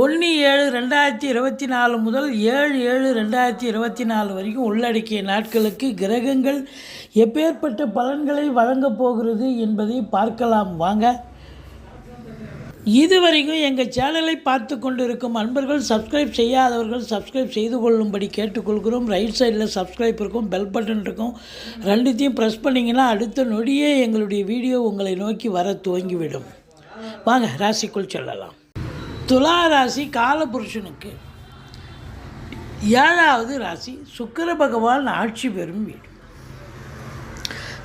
ஒன்று ஏழு ரெண்டாயிரத்தி இருபத்தி நாலு முதல் ஏழு ஏழு ரெண்டாயிரத்தி இருபத்தி நாலு வரைக்கும் உள்ளடக்கிய நாட்களுக்கு கிரகங்கள் எப்பேற்பட்ட பலன்களை வழங்கப் போகிறது என்பதை பார்க்கலாம். வாங்க. இதுவரைக்கும் எங்கள் சேனலை பார்த்து கொண்டிருக்கும் அன்பர்கள் சப்ஸ்கிரைப் செய்யாதவர்கள் சப்ஸ்கிரைப் செய்து கொள்ளும்படி கேட்டுக்கொள்கிறோம். ரைட் சைடில் சப்ஸ்கிரைப் இருக்கும் பெல் பட்டன் இருக்கும். ரெண்டுத்தையும் ப்ரெஸ் பண்ணிங்கன்னா அடுத்த நொடியே எங்களுடைய வீடியோ உங்களை நோக்கி வர துவங்கிவிடும். வாங்க ராசிக்குள் செல்லலாம். துலா ராசி காலபுருஷனுக்கு. ஏழாவது ராசி சுக்கர பகவான் ஆட்சி பெறும் வீடு.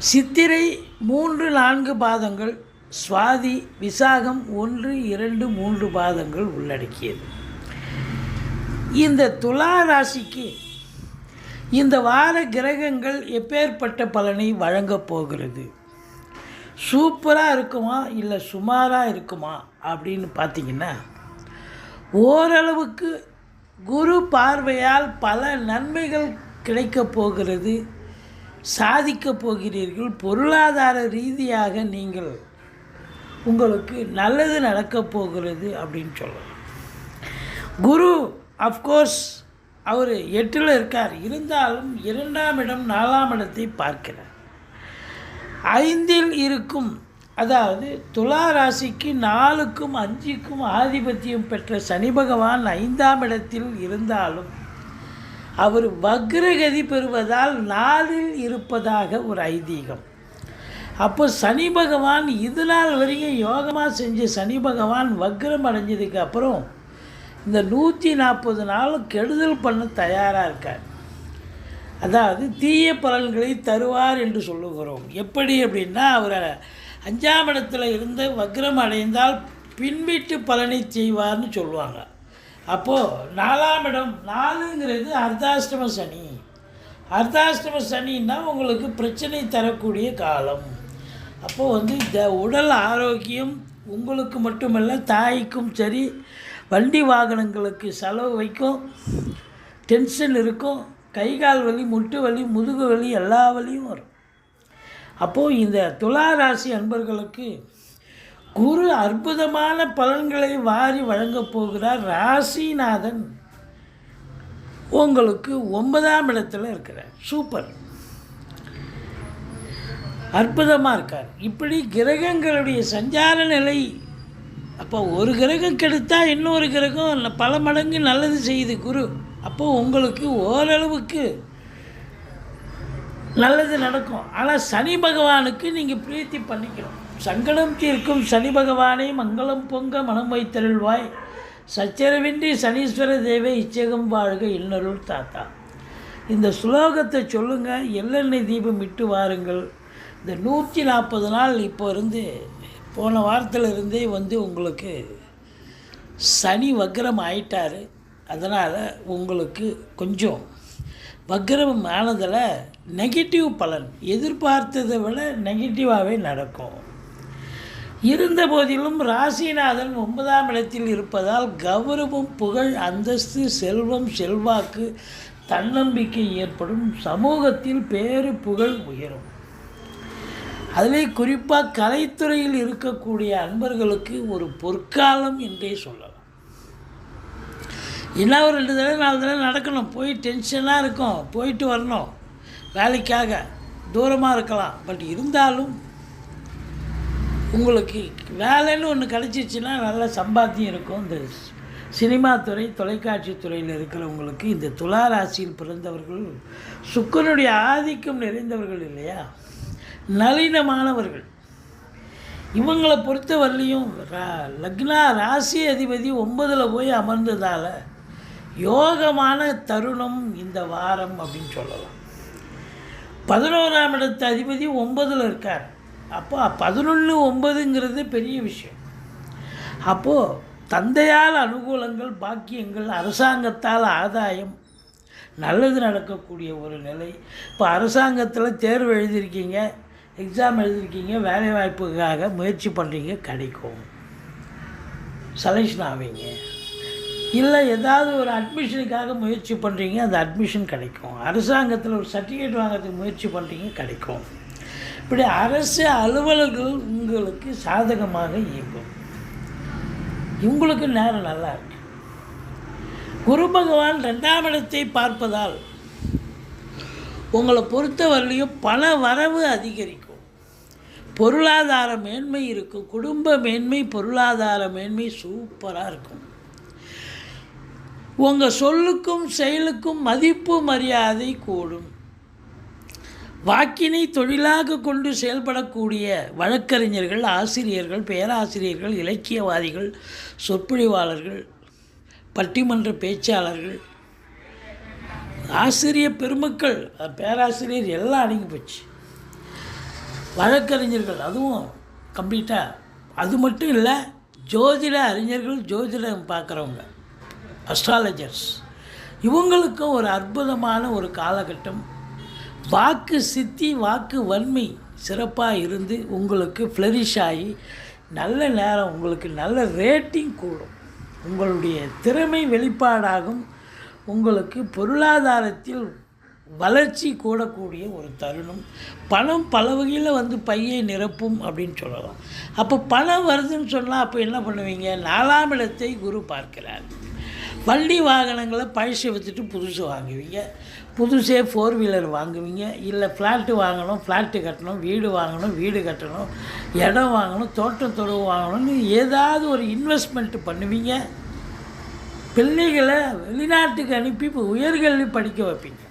சித்திரை மூன்று நான்கு பாதங்கள் சுவாதி விசாகம் ஒன்று இரண்டு மூன்று பாதங்கள் உள்ளடக்கியது. இந்த துலா ராசிக்கு இந்த வார கிரகங்கள் எப்பேற்பட்ட பலனை வழங்கப் போகிறது? சூப்பராக இருக்குமா இல்லை சுமாராக இருக்குமா அப்படின்னு பார்த்தீங்கன்னா ஓரளவுக்கு குரு பார்வையால் பல நன்மைகள் கிடைக்கப் போகிறது. சாதிக்கப் போகிறீர்கள். பொருளாதார ரீதியாக நீங்கள் உங்களுக்கு நல்லது நடக்கப் போகிறது அப்படின்னு சொல்லலாம். குரு அஃப்கோர்ஸ் அவர் எட்டில் இருக்கார். இருந்தாலும் இரண்டாம் இடம் நாலாம் இடத்தை பார்க்கிறார். ஐந்தில் இருக்கும் அதாவது துலா ராசிக்கு நாலுக்கும் அஞ்சுக்கும் ஆதிபத்தியம் பெற்ற சனி பகவான் ஐந்தாம் இடத்தில் இருந்தாலும் அவர் வக்ரகதி பெறுவதால் நாளில் இருப்பதாக ஒரு ஐதீகம். அப்போ சனி பகவான் இது நாள் வரைக்கும் யோகமாக செஞ்ச சனி பகவான் வக்ரம் அடைஞ்சதுக்கு அப்புறம் இந்த நூற்றி நாற்பது நாளும் கெடுதல் பண்ண தயாராக இருக்கார். அதாவது தீய பலன்களை தருவார் என்று சொல்லுகிறோம். எப்படி அப்படின்னா அவர் அஞ்சாம் இடத்துல இருந்து வக்ரம் அடைந்தால் பின்வீட்டு பலனை செய்வார்னு சொல்லுவாங்க. அப்போது நாலாம் இடம் நாலுங்கிறது அர்த்தாஷ்டம சனி. அர்த்தாஷ்டம சனின்னா உங்களுக்கு பிரச்சனை தரக்கூடிய காலம். அப்போது வந்து இந்த உடல் ஆரோக்கியம் உங்களுக்கு மட்டுமல்ல தாய்க்கும் சரி வண்டி வாகனங்களுக்கு செலவு வைக்கும் டென்ஷன் இருக்கும் கை கால் வலி முட்டு வலி முதுகு வலி எல்லா வலியும் வரும். அப்போது இந்த துலா ராசி அன்பர்களுக்கு குரு அற்புதமான பலன்களை வாரி வழங்கப் போகிறார் ராசிநாதன். உங்களுக்கு ஒன்பதாம் இடத்துல இருக்கிறார். சூப்பர். அற்புதமாக இருக்கார். இப்படி கிரகங்களுடைய சஞ்சார நிலை அப்போ ஒரு கிரகம் கெடுத்தால் இன்னொரு கிரகம் பல மடங்கு நல்லது செய்யுது குரு. அப்போது உங்களுக்கு ஓரளவுக்கு நல்லது நடக்கும். ஆனால் சனி பகவானுக்கு நீங்கள் பிரீத்தி பண்ணிக்கணும். சங்கடம் தீர்க்கும் சனி பகவானை மங்களம் பொங்க மனம் வைத்தருள்வாய். சச்சரவின்றி சனீஸ்வர தேவை இச்சகம் வாழ்க இன்னருள் தாத்தா. இந்த சுலோகத்தை சொல்லுங்கள் எள்ளெண்ணெய் தீபம் இட்டு வாருங்கள். இந்த நூற்றி நாற்பது நாள் இப்போ இருந்து போன வாரத்தில் இருந்தே வந்து உங்களுக்கு சனி வக்ரம் ஆயிட்டார். அதனால் உங்களுக்கு கொஞ்சம் வக்ரம் ஆனதில் நெகட்டிவ் பலன். எதிர்பார்த்ததை விட நெகட்டிவாகவே நடக்கும். இருந்த போதிலும் ராசிநாதன் ஒன்பதாம் இடத்தில் இருப்பதால் கௌரவம் புகழ் அந்தஸ்து செல்வம் செல்வாக்கு தன்னம்பிக்கை ஏற்படும். சமூகத்தில் பேரு புகழ் உயரும். அதிலே குறிப்பாக கலைத்துறையில் இருக்கக்கூடிய அன்பர்களுக்கு ஒரு பொற்காலம் என்றே சொல்லலாம். என்ன ஒரு ரெண்டு தடவை நாலு தடவை நடக்கணும். போய் டென்ஷனாக இருக்கும். போயிட்டு வரணும். வேலைக்காக தூரமாக இருக்கலாம். பட் இருந்தாலும் உங்களுக்கு வேலைன்னு ஒன்று கிடச்சிச்சின்னா நல்ல சம்பாத்தியம் இருக்கும். இந்த சினிமா துறை தொலைக்காட்சி துறையில் இருக்கிறவங்களுக்கு இந்த துலா ராசியில் பிறந்தவர்கள் சுக்கனுடைய ஆதிக்கம் நிறைந்தவர்கள் இல்லையா? நளினமானவர்கள். இவங்களை பொறுத்தவரையிலையும் லக்னா ராசி அதிபதி ஒன்பதில் போய் அமர்ந்ததால் யோகமான தருணம் இந்த வாரம் அப்படின்னு சொல்லலாம். பதினோராம் இடத்து அதிபதி ஒன்பதில் இருக்கார். அப்போ பதினொன்று ஒன்பதுங்கிறது பெரிய விஷயம். அப்போது தந்தையால் அனுகூலங்கள் பாக்கியங்கள் அரசாங்கத்தால் ஆதாயம் நல்லது நடக்கக்கூடிய ஒரு நிலை. இப்போ அரசாங்கத்தில் தேர்வு எழுதியிருக்கீங்க. எக்ஸாம் எழுதியிருக்கீங்க வேலை வாய்ப்புக்காக முயற்சி பண்ணுறீங்க கிடைக்கும். செலெக்ஷன் ஆவீங்க. இல்லை ஏதாவது ஒரு அட்மிஷனுக்காக முயற்சி பண்ணுறீங்க அந்த அட்மிஷன் கிடைக்கும். அரசாங்கத்தில் ஒரு சர்டிஃபிகேட் வாங்குறதுக்கு முயற்சி பண்ணுறீங்க கிடைக்கும். இப்படி அரசு அலுவலர்கள் உங்களுக்கு சாதகமாக இயங்கும். இவங்களுக்கு நேரம் நல்லா இருக்கு. குரு பகவான் ரெண்டாம் இடத்தை பார்ப்பதால் உங்களை பொறுத்தவரையிலையும் பண வரவு அதிகரிக்கும். பொருளாதார மேன்மை இருக்கும். குடும்ப மேன்மை பொருளாதார மேன்மை சூப்பராக இருக்கும். உங்கள் சொல்லுக்கும் செயலுக்கும் மதிப்பு மரியாதை கூடும். வாக்கினை தொழிலாக கொண்டு செயல்படக்கூடிய வழக்கறிஞர்கள் ஆசிரியர்கள் பேராசிரியர்கள் இலக்கியவாதிகள் சொற்பொழிவாளர்கள் பட்டிமன்ற பேச்சாளர்கள் ஆசிரியர் பெருமக்கள் பேராசிரியர் எல்லாம் அடங்கி போச்சு. வழக்கறிஞர்கள் அதுவும் கம்ப்ளீட்டாக அது மட்டும் இல்லை ஜோதிட அறிஞர்கள் ஜோதிடம் பார்க்குறவங்க அஸ்ட்ராலஜர்ஸ் இவங்களுக்கும் ஒரு அற்புதமான ஒரு காலகட்டம். வாக்கு சித்தி வாக்கு வன்மை சிறப்பாக இருந்து உங்களுக்கு ஃப்ளரிஷ் ஆகி நல்ல நேரம் உங்களுக்கு நல்ல ரேட்டிங் கூடும். உங்களுடைய திறமை வெளிப்பாடாகும். உங்களுக்கு பொருளாதாரத்தில் வளர்ச்சி கூடக்கூடிய ஒரு தருணம். பணம் பல வகையில் வந்து பையை நிரப்பும் அப்படின்னு சொல்லலாம். அப்போ பணம் வருதுன்னு சொன்னால் அப்போ என்ன பண்ணுவீங்க? நாலாம் இடத்தை குரு பார்க்கிறார். வண்டி வாகனங்களை பழசு விற்றுட்டு புதுசு வாங்குவீங்க. புதுசே ஃபோர் வீலர் வாங்குவீங்க. இல்லை ஃப்ளாட்டு வாங்கணும் ஃப்ளாட்டு கட்டணும் வீடு வாங்கணும் வீடு கட்டணும் இடம் வாங்கணும் தோட்டம் தொழுவு வாங்கணும்னு ஏதாவது ஒரு இன்வெஸ்ட்மெண்ட் பண்ணுவீங்க. பிள்ளைகளை வெளிநாட்டுக்கு அனுப்பி இப்போ உயர்கல்வி படிக்க வைப்பீங்க.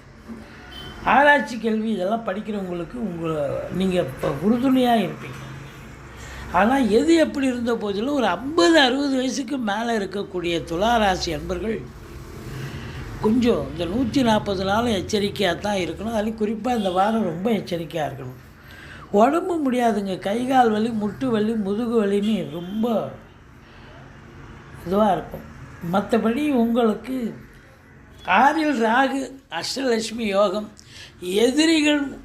ஆராய்ச்சி கல்வி இதெல்லாம் படிக்கிறவங்களுக்கு உங்களை நீங்கள் இப்போ உறுதுணையாக இருப்பீங்க. ஆனால் எது எப்படி இருந்த போதிலும் ஒரு ஐம்பது அறுபது வயசுக்கு மேலே இருக்கக்கூடிய துளாராசி அன்பர்கள் கொஞ்சம் இந்த நூற்றி நாற்பது நாள் எச்சரிக்கையாக தான் இருக்கணும். அதுலேயும் குறிப்பாக இந்த வாரம் ரொம்ப எச்சரிக்கையாக இருக்கணும். உடம்பு முடியாதுங்க. கை கால் வலி முட்டு வலி முதுகு வலின்னு ரொம்ப இதுவாக இருக்கும். மற்றபடி உங்களுக்கு ஆறில் ராகு அஷ்டலட்சுமி யோகம் எதிரிகள்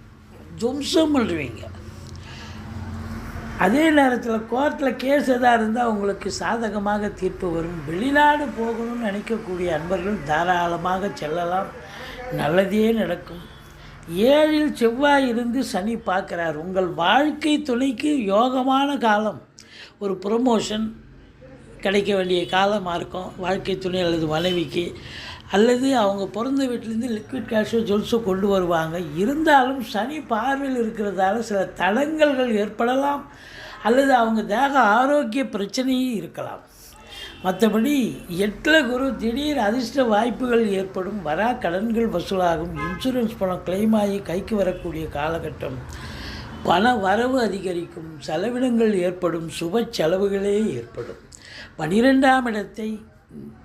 துவம்சம் பண்ணுவீங்க அதே நேரத்தில் கோர்ட்டில் கேஸ் எதாக இருந்தால் உங்களுக்கு சாதகமாக தீர்ப்பு வரும். வெளிநாடு போகணும்னு நினைக்கக்கூடிய அன்பர்கள் தாராளமாக செல்லலாம். நல்லதே நடக்கும். ஏழில் செவ்வாய் இருந்து சனி பார்க்குறார். உங்கள் வாழ்க்கை துணைக்கு யோகமான காலம். ஒரு ப்ரொமோஷன் கிடைக்க வேண்டிய காலமாக இருக்கும் வாழ்க்கை துணை அல்லது மனைவிக்கு. அல்லது அவங்க பிறந்த வீட்டிலேருந்து லிக்விட் கேஷோ ஜுவல்ஸோ கொண்டு வருவாங்க. இருந்தாலும் சனி பார்வையில் இருக்கிறதால சில தடங்கல்கள் ஏற்படலாம். அல்லது அவங்க தேக ஆரோக்கிய பிரச்சனையும் இருக்கலாம். மற்றபடி எட்டில் குரு திடீர் அதிர்ஷ்ட வாய்ப்புகள் ஏற்படும். வரா கடன்கள் வசூலாகும். இன்சூரன்ஸ் பணம் கிளைம் ஆகி கைக்கு வரக்கூடிய காலகட்டம் பண வரவு அதிகரிக்கும். செலவினங்கள் ஏற்படும். சுப செலவுகளே ஏற்படும். பனிரெண்டாம் இடத்தை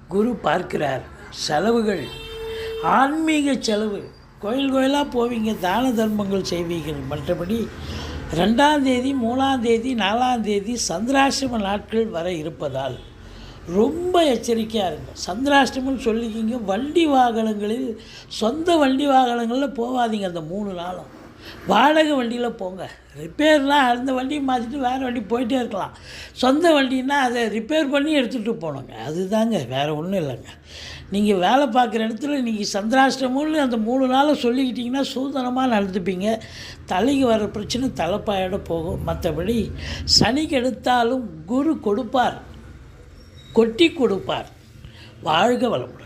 குரு பார்க்கிறார். செலவுகள். ஆன்மீக செலவு. கோயில் கோயிலாக போவீங்க தான தர்மங்கள் செய்வீர்கள். மற்றபடி ரெண்டாம் தேதி மூணாம் தேதி நாலாம் தேதி சந்திராசிரம நாட்கள் வர இருப்பதால் ரொம்ப எச்சரிக்கையாக இருங்க. சந்திராஷ்டமம் சொல்லிக்கிங்க. வண்டி வாகனங்களில் சொந்த வண்டி வாகனங்களில் போகாதீங்க அந்த மூணு நாளும். வாடகை வண்டியில் போங்க. ரிப்பேர்லாம் அந்த வண்டியை மாற்றிட்டு வேறு வண்டி போயிட்டே இருக்கலாம். சொந்த வண்டின்னா அதை ரிப்பேர் பண்ணி எடுத்துகிட்டு போகணுங்க அதுதாங்க வேறு ஒன்றும் இல்லைங்க. நீங்கள் வேலை பார்க்குற இடத்துல நீங்கள் சந்திராஷ்டமும்னு அந்த மூணு நாளை சொல்லிக்கிட்டிங்கன்னா சூதனமாக நடந்துப்பீங்க. தலைக்கு வர பிரச்சனை தலைப்பாயோட போகும். மற்றபடி சனிக்கு எடுத்தாலும் குரு கொடுப்பார். கொட்டி கொடுப்பார். வாழ்க வளமுடன்.